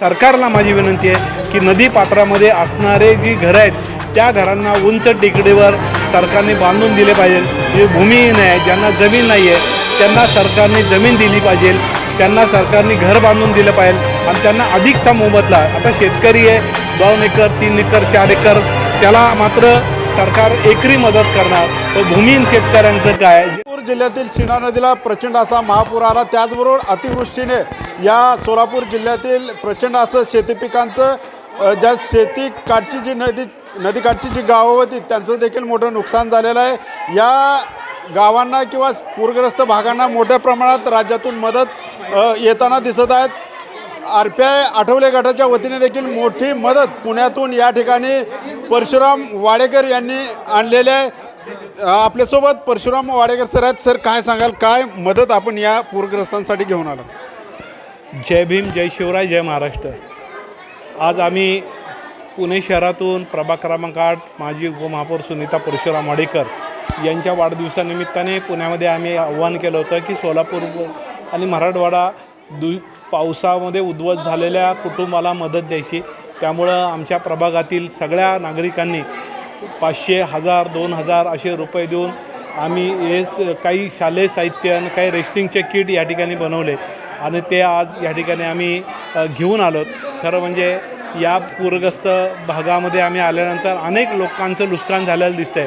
सरकारला माझी विनंती आहे की नदी पात्रामध्ये असणारे जी घरं आहेत त्या घरांना उंच टेकडीवर सरकारने बांधून दिले पाहिजे. जे भूमिहीन आहे ज्यांना जमीन नाही आहे त्यांना सरकारने जमीन दिली पाहिजे. त्यांना सरकारने घर बांधून दिलं पाहिजे. आणि त्यांना अधिकचा मोबदला आता शेतकरी आहे दोन एकर तीन एकर चार एकर त्याला मात्र सरकार एकरी मदत करणार. तर भूमिहीन शेतकऱ्यांचं काय? सोलापूर जिल्ह्यातील सीना नदीला प्रचंड असा महापूर आला. त्याचबरोबर अतिवृष्टीने या सोलापूर जिल्ह्यातील प्रचंड असं शेती पिकांचं अ, ज्या शेती काठची जी नदी नदीकाठची जी गावं होती त्यांचं देखील मोठं नुकसान झालेलं आहे. या गावांना किंवा पूरग्रस्त भागांना मोठ्या प्रमाणात राज्यातून मदत अ, येताना दिसत आहेत. आर पी आय आठवले गटाच्या वतीने देखील मोठी मदत पुण्यातून या ठिकाणी परशुराम वाडेकर यांनी आणलेले आहे. आपल्यासोबत परशुराम वाडेकर सर आहेत. सर काय सांगाल? काय मदत आपण या पूरग्रस्तांसाठी घेऊन आलो जय भीम जय शिवराय जय महाराष्ट्र. आज आम्ही पुणे शहरातून प्रभाग क्रमांक आठ माजी उपमहापौर सुनीता परशुराम वाडेकर यांच्या वाढदिवसानिमित्ताने पुण्यामध्ये आम्ही आव्हान केलं होतं की सोलापूर आणि मराठवाडा दु पावसामध्ये उद्ध्वस्त झालेल्या कुटुंबाला मदत द्यायची. त्यामुळं आमच्या प्रभागातील सगळ्या नागरिकांनी पाचशे हजार दोन हजार असे रुपये देऊन आम्ही हे स- काही शालेय साहित्य आणि काही रेस्टिंगचे किट या ठिकाणी बनवले. आणि ते आज या ठिकाणी आम्ही घेऊन आलो. खरं म्हणजे या पूरग्रस्त भागामध्ये आम्ही आल्यानंतर अनेक लोकांचं नुकसान झालेलं दिसतंय.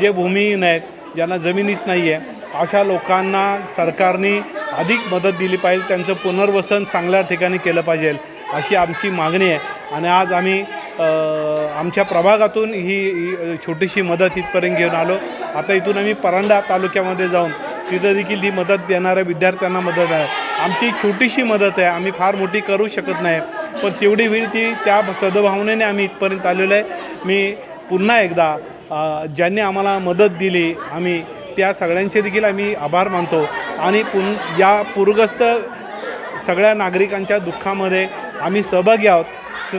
जे भूमिहीन आहेत ज्यांना जमिनीच नाही आहे अशा लोकांना सरकारने अधिक मदत दिली पाहिजे त्यांचं पुनर्वसन चांगल्या ठिकाणी केलं पाहिजे अशी आमची मागणी आहे. आणि आज आम्ही आमच्या प्रभागातून ही छोटीशी मदत इथपर्यंत घेऊन आलो. आता इथून आम्ही परांडा तालुक्यामध्ये जाऊन तिथं देखील ही मदत देणाऱ्या विद्यार्थ्यांना मदत आहे. आमची छोटीशी मदत आहे. आम्ही फार मोठी करू शकत नाही. पण तेवढी होईल ती त्या सद्भावनेने आम्ही इथपर्यंत आलेलो आहे. मी पुन्हा एकदा ज्यांनी आम्हाला मदत दिली आम्ही त्या सगळ्यांचे देखील आम्ही आभार मानतो. आणि पुन या पूरग्रस्त सगळ्या नागरिकांच्या दुःखामध्ये आम्ही सहभागी आहोत. स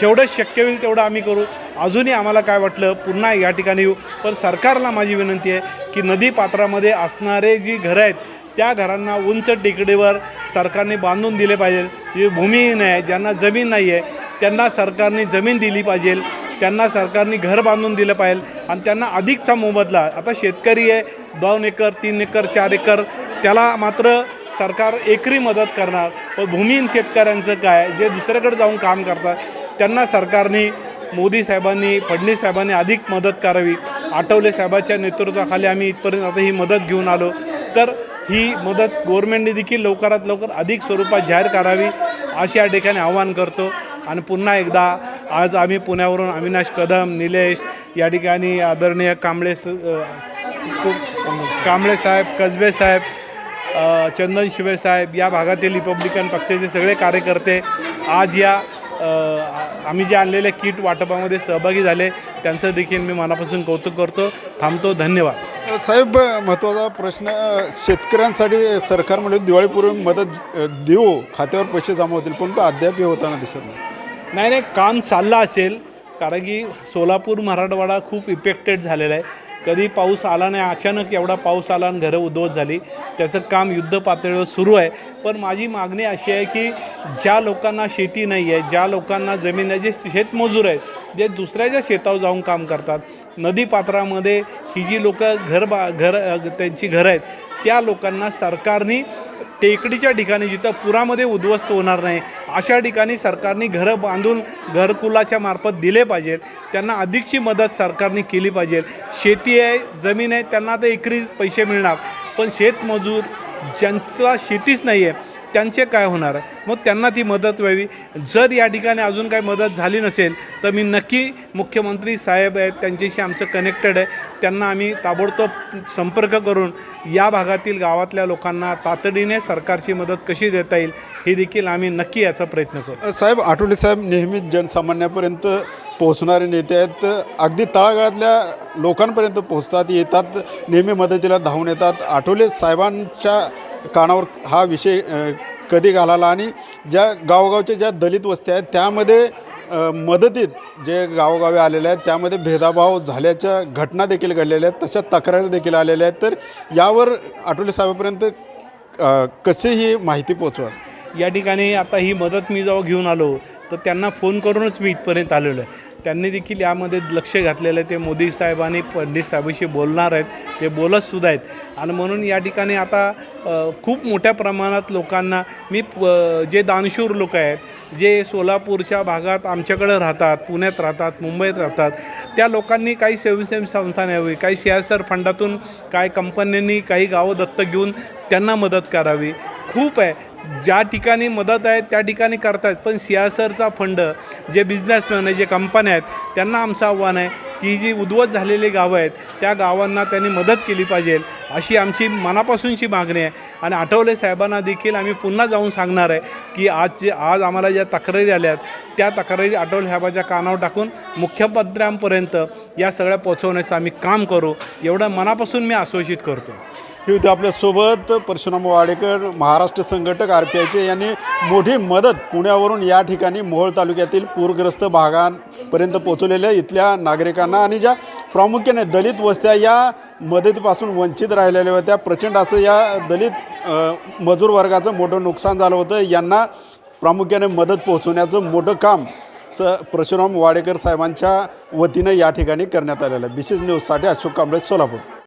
जेवढं शक्य होईल तेवढं आम्ही करू. अजूनही आम्हाला काय वाटलं पुन्हा या ठिकाणी येऊ. पण सरकारला माझी विनंती आहे की नदी पात्रामध्ये असणारे जी घरं आहेत त्या घरांना उंच टेकडीवर सरकारने बांधून दिले पाहिजे. जे भूमिहीन आहे ज्यांना जमीन नाही आहे त्यांना सरकारने जमीन दिली पाहिजे. त्यांना सरकारने घर बांधून दिलं पाहिजे. आणि त्यांना अधिकचा मोबदला आता शेतकरी आहे दोन एकर तीन एकर चार एकर त्याला मात्र सरकार एकरी मदत करणार. पण भूमिहीन शेतकऱ्यांचं काय जे दुसऱ्याकडे जाऊन काम करतात त्यांना सरकारने मोदी साहेबांनी फडणवीस साहेबांनी अधिक मदत करावी. आठवले साहेबांच्या नेतृत्वाखाली आम्ही इथपर्यंत आता ही मदत घेऊन आलो. तर ही मदत गव्हर्मेंटने देखील लवकरात लवकर अधिक स्वरूपात जाहीर करावी अशी या ठिकाणी आवाहन करतो. आणि पुन्हा एकदा आज आम्ही पुण्यावरून अविनाश कदम निलेश या ठिकाणी आदरणीय कांबळे स कांबळे साहेब कसबे साहेब चंदन शिवे साहेब या भागातील रिपब्लिकन पक्षाचे सगळे कार्यकर्ते आज या आम्ही जे आणलेल्या किट वाटपामध्ये सहभागी झाले त्यांचं देखील मी मनापासून कौतुक करतो. थांबतो धन्यवाद. साहेब महत्त्वाचा प्रश्न शेतकऱ्यांसाठी सरकार म्हणजे दिवाळीपूर्वी मदत देऊ खात्यावर पैसे जमा होतील परंतु अद्याप हे होताना दिसत नाही. नाही नाही काम चाललं असेल कारण की सोलापूर मराठवाडा खूप इफेक्टेड झालेला आहे. कधी पाऊस आला नाही अचानक एवढा पाऊस आला आणि घरं उद्ध्वस्त झाली. त्याचं काम युद्ध पातळीवर सुरू आहे. पण माझी मागणी अशी आहे की ज्या लोकांना शेती नाही आहे ज्या लोकांना जमीन आहे जे शेतमजूर आहेत जे दुसऱ्याच्या शेतावर जाऊन काम करतात नदीपात्रामध्ये ही जी लोकं घर बा घर त्यांची घरं आहेत त्या लोकांना सरकारने टेकडीच्या ठिकाणी जिथं पुरामध्ये उद्ध्वस्त होणार नाही अशा ठिकाणी सरकारने घरं बांधून घरकुलाच्या मार्फत दिले पाहिजेत. त्यांना अधिकची मदत सरकारने केली पाहिजे शेती आहे जमीन आहे त्यांना तर एकरी पैसे मिळणार. पण शेतमजूर ज्यांचा शेतीच नाही आहे त्यांचे काय होणार? आहे मग त्यांना ती मदत व्हावी. जर या ठिकाणी अजून काही मदत झाली नसेल तर मी नक्की मुख्यमंत्री साहेब आहेत त्यांच्याशी आमचं कनेक्टेड आहे. त्यांना आम्ही ताबडतोब संपर्क करून या भागातील गावातल्या लोकांना तातडीने सरकारची मदत कशी देता येईल हे देखील आम्ही नक्की याचा प्रयत्न करू. साहेब आठवले साहेब नेहमीच जनसामान्यापर्यंत पोहोचणारे नेते आहेत. अगदी तळागाळातल्या लोकांपर्यंत पोहोचतात येतात नेहमी मदतीला धावून येतात. आठवले साहेबांच्या कानावर हा विषय कधी घालाला आणि ज्या गावोगावच्या ज्या दलित वस्त्या आहेत त्यामध्ये मदतीत जे गावोगावी आलेले आहेत त्यामध्ये भेदाभाव झाल्याच्या घटना देखील घडलेल्या आहेत तशा तक्रारी देखील आलेल्या आहेत. तर यावर आठवले साहेबापर्यंत कसे ही माहिती पोचवा या ठिकाणी आता ही मदत मी जेव्हा घेऊन आलो तर त्यांना फोन करूनच मी इथपर्यंत आलेलो आहे. त्यांनी देखील यामध्ये लक्ष घातलेलं आहे. ते मोदी साहेब आणि फडणवीस साहेबाशी बोलणार आहेत. ते बोलतसुद्धा आहेत. आणि म्हणून या ठिकाणी आता खूप मोठ्या प्रमाणात लोकांना मी प- जे दानशूर लोक आहेत जे सोलापूरच्या भागात आमच्याकडं राहतात पुण्यात राहतात मुंबईत राहतात त्या लोकांनी काही स्वयंसेवी संस्था न्यावी काही सीआयसर फंडातून काही कंपन्यांनी काही गावं दत्तक घेऊन त्यांना मदत करावी. खूप आहे. ज्या ठिकाणी मदत आहे त्या ठिकाणी करतायत. पण सियासरचा फंड जे बिझनेसमॅन आहे जे कंपन्या आहेत त्यांना आमचं आव्हान आहे की जी उद्वत झालेली गावं आहेत त्या गावांना त्यांनी मदत केली पाहिजे. अशी आमची मनापासूनची मागणी आहे. आणि आठवले साहेबांना देखील आम्ही पुन्हा जाऊन सांगणार आहे की आज जे आज आम्हाला ज्या तक्रारी आल्यात त्या तक्रारी आठवले साहेबाच्या कानावर टाकून मुख्यमंत्र्यांपर्यंत या सगळ्या पोचवण्याचं आम्ही काम करू. एवढं मनापासून मी आश्वासित करतो. हे होते आपल्यासोबत परशुराम वाडेकर महाराष्ट्र संघटक आर पी आयचे यांनी मोठी मदत पुण्यावरून या ठिकाणी मोहोळ तालुक्यातील पूरग्रस्त भागांपर्यंत पोहोचवलेल्या इथल्या नागरिकांना आणि ज्या प्रामुख्याने दलित वस्त्या या मदतीपासून वंचित राहिलेल्या होत्या प्रचंड असं या दलित मजूर वर्गाचं मोठं नुकसान झालं होतं. यांना प्रामुख्याने मदत पोहोचवण्याचं मोठं काम स परशुराम वाडेकर साहेबांच्या वतीनं या ठिकाणी करण्यात आलेलं आहे. विशेष न्यूजसाठी अशोक कांबळे सोलापूर.